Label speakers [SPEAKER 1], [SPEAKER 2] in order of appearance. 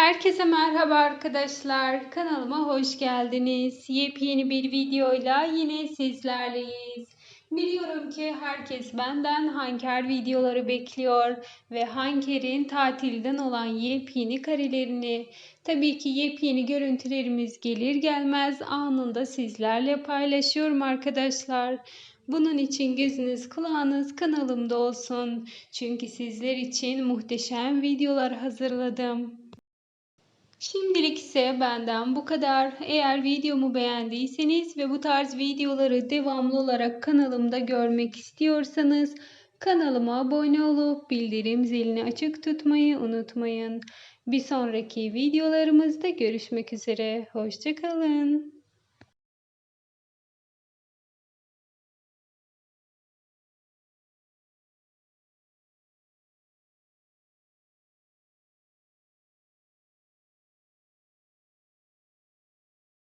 [SPEAKER 1] Herkese merhaba arkadaşlar. Kanalıma hoş geldiniz. Yepyeni bir videoyla yine sizlerleyiz. Biliyorum ki herkes benden Hanker videoları bekliyor ve Hanker'in tatilden olan yepyeni karelerini, tabii ki yepyeni görüntülerimiz gelir gelmez anında sizlerle paylaşıyorum arkadaşlar. Bunun için gözünüz kulağınız kanalımda olsun. Çünkü sizler için muhteşem videolar hazırladım. Şimdilik ise benden bu kadar. Eğer videomu beğendiyseniz ve bu tarz videoları devamlı olarak kanalımda görmek istiyorsanız kanalıma abone olup bildirim zilini açık tutmayı unutmayın. Bir sonraki videolarımızda görüşmek üzere. Hoşçakalın.